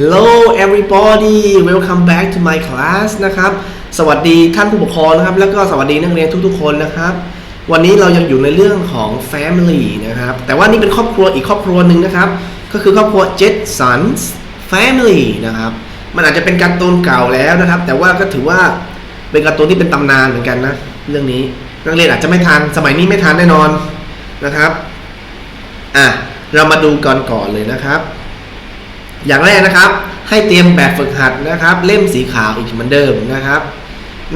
Hello everybody welcome back to my class นะครับ สวัสดีท่านผู้ปกครองนะครับ แล้วก็สวัสดีนักเรียนทุกๆ คนนะครับ วันนี้เรายังอยู่ในเรื่องของ family นะครับ แต่ว่านี่เป็นครอบครัวอีกครอบครัวหนึ่งนะครับ ก็คือครอบครัว Jetsons family นะครับ มันอาจจะเป็นการ์ตูนเก่าแล้วนะครับ แต่ว่าก็ถือว่าเป็นการ์ตูนที่เป็นตำนานเหมือนกันนะ เรื่องนี้นักเรียนอาจจะไม่ทัน สมัยนี้ไม่ทันแน่นอนนะครับ อะ เรามาดูก่อนก่อนเลยนะครับ อย่างแรกนะครับ ให้เตรียมแบบฝึกหัดนะครับ เล่มสีขาวอีกเหมือนเดิมนะครับ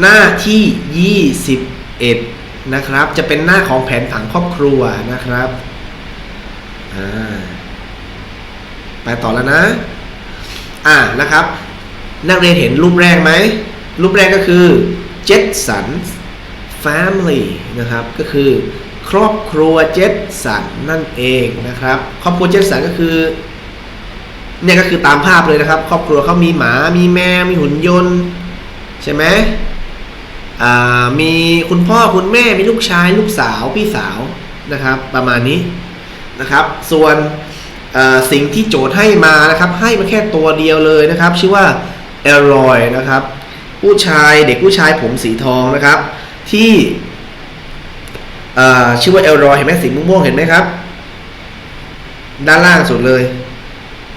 หน้าที่ 21 นะครับ จะเป็นหน้าของแผนผังครอบครัวนะครับไปต่อแล้วนะ อ่านะครับ นักเรียนเห็นรูปแรกไหม รูปแรกก็คือ Jetsons Family นะครับ ก็คือครอบครัวเจสันนั่นเองนะครับ ครอบครัวเจสันก็คือ เนี่ยก็คือตามภาพเลยนะครับ ครอบครัวเขามีหมา มีแมว มีหุ่นยนต์ ใช่ไหมมีคุณพ่อคุณแม่ มีลูกชาย ลูกสาว พี่สาวนะครับ ประมาณนี้นะครับ ส่วนสิ่งที่โจทย์ให้มานะครับ ให้มาแค่ตัวเดียวเลยนะครับ ชื่อว่าเอรอยนะครับ ผู้ชายเด็กผู้ชายผมสีทองนะครับ ที่ชื่อว่าเอลรอยเห็นไหมสีม่วงๆเห็นไหมครับ ด้านล่างสุดเลย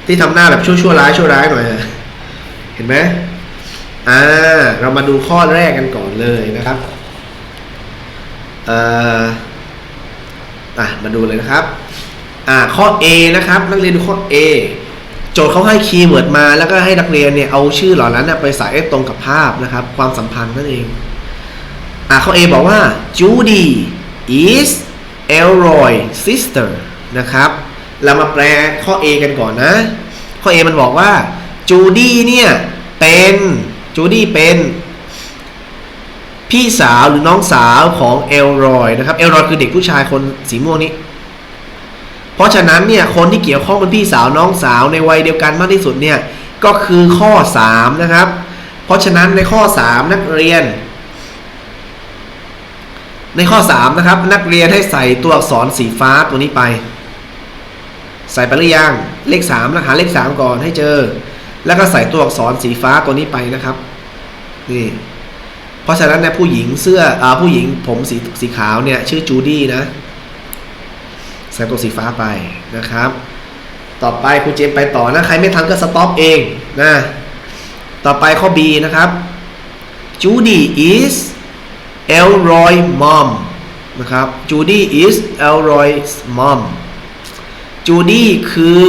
ที่ทำหน้าแบบชั่วชั่วร้ายชั่วร้ายหน่อยเห็นไหมอ่าเรามาดูข้อแรกกันก่อนเลยนะครับเอ่ออะมาดูเลยนะครับ อ่าข้อ A นะครับ นักเรียนดูข้อ A โจทย์เขาให้คีย์เวิร์ดมาแล้วก็ให้นักเรียนเนี่ยเอาชื่อเหล่านั้นไปใส่ตรงกับภาพนะครับ ความสัมพันธ์นั่นเอง อ่าข้อ A บอกว่า Judy is Elroy sister นะครับ เรามาแปลข้อ A กันก่อนนะ ข้อ A มันบอกว่าจูดี้เนี่ยเป็นจูดี้เป็นพี่สาวหรือน้องสาวของเอลรอยนะครับเอลรอยคือเด็กผู้ชายคนสีม่วงนี้ เพราะฉะนั้นเนี่ยคนที่เกี่ยวข้องเป็นพี่สาวน้องสาวในวัยเดียวกันมากที่สุดเนี่ยก็คือข้อ 3 นะครับ เพราะฉะนั้นในข้อ 3 นักเรียน ในข้อ 3 นะครับ นักเรียนให้ใส่ตัวอักษรสีฟ้าตัวนี้ไป ใส่ไปหรือยังเลข3นะหาเลข 3 ก่อนให้เจอ แล้วก็ใส่ตัวอักษรสีฟ้าตัวนี้ไปนะครับนี่เพราะฉะนั้นเนี่ยผู้หญิงเสื้ออ่าผู้หญิงผมสีสีขาวเนี่ยชื่อจูดี้นะใส่ตัวสีฟ้าไปนะครับ ต่อไปครูเจมไปต่อนะใครไม่ทันก็สต็อปเองนะต่อไปข้อ B นะครับ Judy is Elroy mom นะครับ Judy is Elroy's mom จูดี้คือ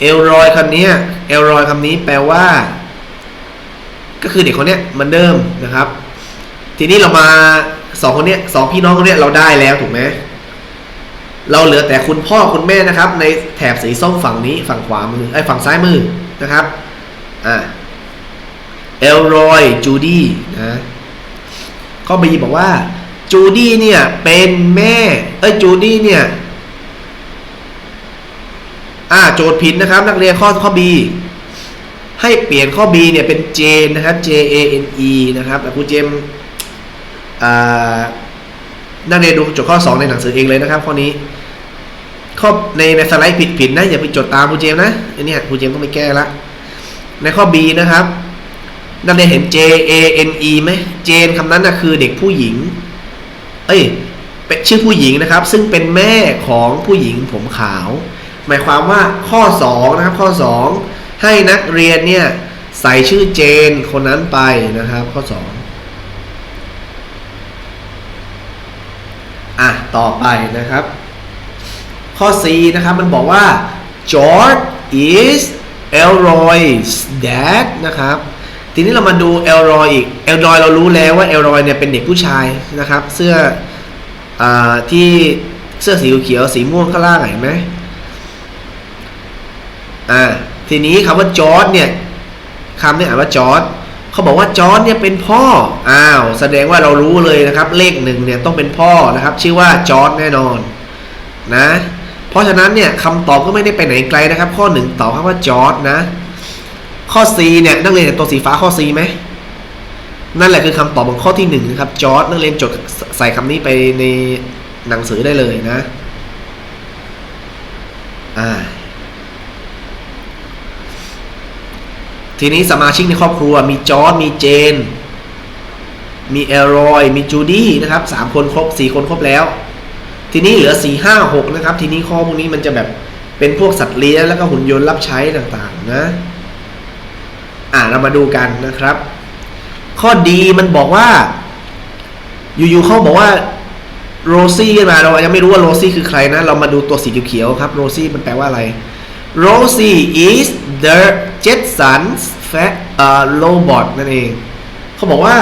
เอลรอยคำนี้เอลรอยคำนี้แปลว่า ก็คือเด็กคนนี้มือนเดิมนะครับ ทีนี้เรามาสองคนนี้สองพี่น้องคนนี้เราได้แล้วถูกไหมเราเหลือแต่คุณพ่อคุณแม่นะครับ ในแถบสีส้มฝั่งนี้ฝั่งขวามือไอ้ฝั่งซ้ายมือนะครับอ่าเอลรอยจูดี้นะข้อบีบอกว่าจูดี้เนี่ยเป็นแม่เอ้ยจูดี้เนี่ย อ่าโจทย์ผิดนะครับ นักเรียนข้อข้อ B ให้เปลี่ยนข้อ B เนี่ยเป็น J นะครับ J A N E นะครับแต่ครูเจมนักเรียนดูโจทย์ข้อ 2 ในหนังสือเองเลยนะครับ ข้อนี้ข้อในในสไลด์ผิดผิดนะอย่าไปจดตามครูเจมนะอันนี้ครูเจมต้องไปแก้ละในข้อ B นะครับนักเรียนเห็น J A N E ไหมเจนคำนั้นนะคือเด็กผู้หญิง เอ้ยเป็นชื่อผู้หญิงนะครับ ซึ่งเป็นแม่ของผู้หญิงผมขาว หมายความว่าข้อ2นะครับข้อ 2 ให้นักเรียนเนี่ยใส่ชื่อเจนคนนั้นไปนะครับ ข้อ 2 อะ ต่อไปนะครับ ข้อ C นะครับ มันบอกว่า George is Elroy's dad นะครับทีนี้เรามาดู Elroy อีก Elroy เรารู้แล้วว่า Elroy เนี่ยเป็นเด็กผู้ชายนะครับ เสื้ออที่เสื้อสีเขียวสีม่วงข้างล่างเห็นไหม อ่าทีนี้คำว่าจอร์ดเนี่ยคำนี้อ่านว่าจอร์ดเขาบอกว่าจอร์ดเนี่ยเป็นพ่ออ้าวแสดงว่าเรารู้เลยนะครับ เลขหนึ่งเนี่ยต้องเป็นพ่อนะครับ ชื่อว่าจอร์ดแน่นอนนะเพราะฉะนั้นเนี่ยคำตอบก็ไม่ได้ไปไหนไกลนะครับ ข้อหนึ่งตอบคำว่าจอร์ดนะข้อ C เนี่ยนักเรียนเห็นตัวสีฟ้าข้อ C ไหมนั่นแหละคือคำตอบของข้อที่หนึ่งนะครับจอร์ดนักเรียนจดใส่คำนี้ไปในหนังสือได้เลยนะ อ่า ทีนี้สมาชิกในครอบครัวมีจอร์ดมีเจน มีเอรอย มีจูดี้นะครับสามคนครบสี่คนครบแล้ว ทีนี้เหลือสี่ห้าหกนะครับ ทีนี้ข้อพวกนี้มันจะแบบเป็นพวกสัตว์เลี้ยงแล้วก็หุ่นยนต์รับใช้ต่างๆนะ อ่าเรามาดูกันนะครับ ข้อดีมันบอกว่า อยู่ๆเขาบอกว่าโรซี่ขึ้นมาเรายังไม่รู้ว่าโรซี่คือใครนะ เรามาดูตัวสีเขียวๆครับโรซี่มันแปลว่าอะไร Rosie is the Jetsons fat uh, robot นั่นเอง เขาบอกว่า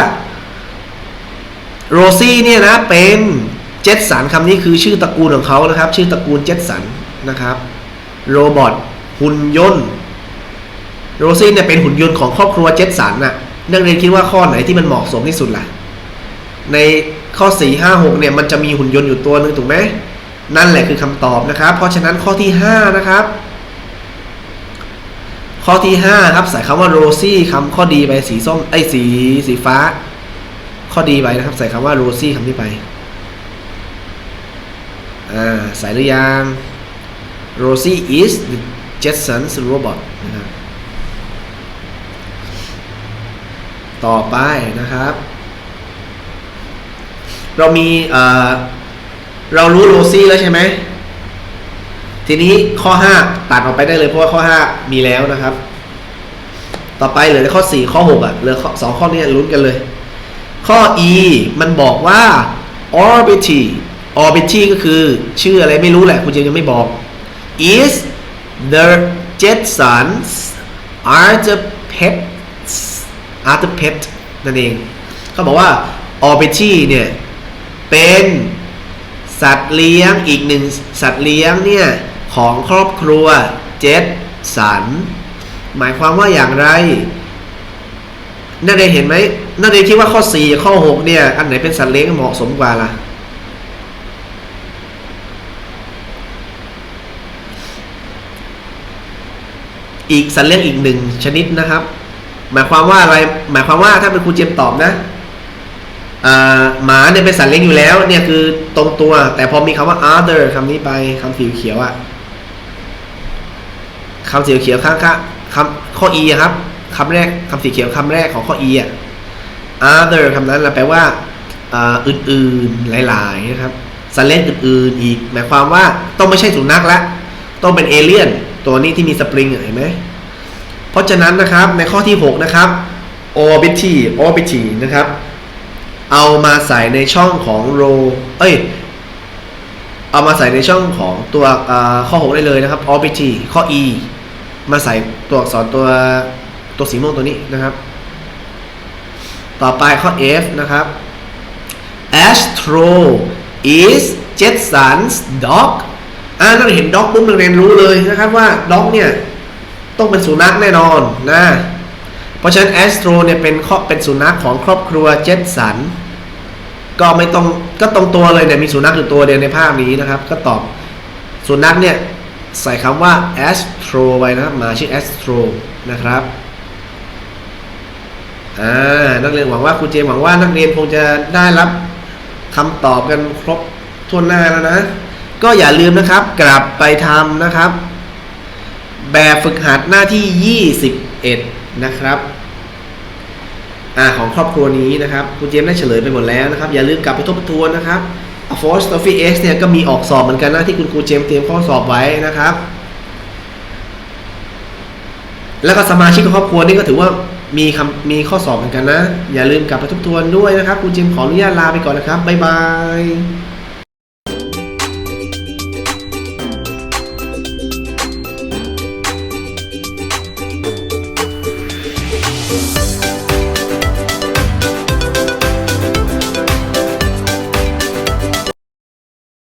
โรซี่เนี่ยนะเป็นเจ s สันคำนี้คือชื่อตระกูลของเขานะครับ ชื่อตระกูลเจ s สันนะครับโรบอทหุ่นยนต์โรซี่เนี่ยเป็นหุ่นยนต์ของครอบครัวเจ s สันน่ะนักเรียนคิดว่าข้อไหนที่มันเหมาะสมที่สุดล่ะ ในข้อ 4 5 6 เนี่ยมันจะมีหุ่นยนต์อยู่ตัวหนึ่งถูกไหมนั่นแหละคือคำตอบนะครับ เพราะฉะนั้นข้อที่ 5 นะครับ ข้อที่ 5 ครับ ใส่คำว่าโรซี่คำข้อดีไปสีส้มไอ้สีสีฟ้า ข้อดีไปนะครับ ใส่คำว่าโรซี่คำนี้ไปอ่าใส่หรือยัง Rosie is the Jetsons robot นะครับต่อไปนะครับ เรามีเอ่อเรารู้โรซี่แล้วใช่ไหม ทีนี้ข้อ 5 ตัดออกไปได้เลยเพราะว่าข้อ 5 มีแล้วนะครับ ต่อไปเหลือข้อ 4 ข้อ 6 อะเหลือสองข้อนี้ลุ้นกันเลย ข้อ e มันบอกว่า orbity orbity ก็คือชื่ออะไรไม่รู้แหละ คุณเจมส์ยังไม่บอก is the Jetsons are the pets are the pet นั่นเองเขาบอกว่า orbity เนี่ย เป็นสัตว์เลี้ยงอีกหนึ่งสัตว์เลี้ยงเนี่ย ของครอบครัวเจ s สัน หมายความว่าอย่างไร นักเรียนเห็นไหมนักเรียนคิดว่าข้อ 4 ข้อ 6 เนี่ย อันไหนเป็นสัตว์เลี้ยงเหมาะสมกว่าล่ะอีกสัตว์เลี้ยงอีกหนึ่งชนิดนะครับ หมายความว่าอะไรหมายความว่าถ้าเป็นครูเจมตอบนะหมาเนี่ยเป็นสัตว์เลี้ยงอยู่แล้วเนี่ยคือตรงตัว แต่พอมีคำว่า other คำนี้ไปคำสีเขียวอะ คำสีเขียวข้างข้าคำข้อ e ครับคำแรกคำสีเขียวคำแรกของข้อ e อะ other คำนั้นแปลว่าอื่นๆหลายๆนะครับสัตว์เลี้ยงอื่นๆอีก หมายความว่าต้องไม่ใช่สุนัขละ ต้องเป็นเอเลี่ยน ตัวนี้ที่มีสปริงเห็นไหมเพราะฉะนั้นนะครับในข้อที่ 6 นะครับ orbity orbity นะครับ เอามาใส่ในช่องของ row เอ้ย เอามาใส่ในช่องของตัวข้อ 6 ได้เลยนะครับ OBT ข้อ e มาใส่ตัวอักษรตัวตัวสีม่วงตัวนี้นะครับ ต่อไปข้อ f นะครับ Astro is Jetson's dog อ่านักเรียนเห็นด็อกปุ๊บนักเรียนรู้เลยนะครับว่าด็อกเนี่ย ต้องเป็นสุนัขแน่นอนนะ เพราะฉะนั้นแอสโตรเนี่ยเป็นครอเป็นสุนัขของครอบครัวเจ s สัน ก็ไม่ต้องก็ตรงตัวเลยเนี่ยมีสุนัขอยู่ตัวเดียวในภาพนี้นะครับ ก็ตอบสุนัขเนี่ยใส่คำว่า astro ไว้นะครับหมาชื่อ astro นะครับอ่านักเรียนหวังว่าครูเจมหวังว่านักเรียนคงจะได้รับคำตอบกันครบทั่วหน้าแล้วนะ ก็อย่าลืมนะครับ กลับไปทำนะครับ แบบฝึกหัดหน้าที่ 21 นะครับ อ่าของครอบครัวนี้นะครับคุณเจมส์ได้เฉลยไปหมดแล้วนะครับ อย่าลืมกลับไปทบทวนนะครับ f o r c e t o p h y X เนี่ยก็มีออกสอบเหมือนกันนะที่คุณครูเจมส์เตรียมข้อสอบไว้นะครับ แล้วก็สมาชิกของครอบครัวนี่ก็ถือว่ามีคำมีข้อสอบเหมือนกันนะ อย่าลืมกลับไปทบทวนด้วยนะครับครูเจมส์ขออนุญาตลาไปก่อนนะครับบ๊ายบาย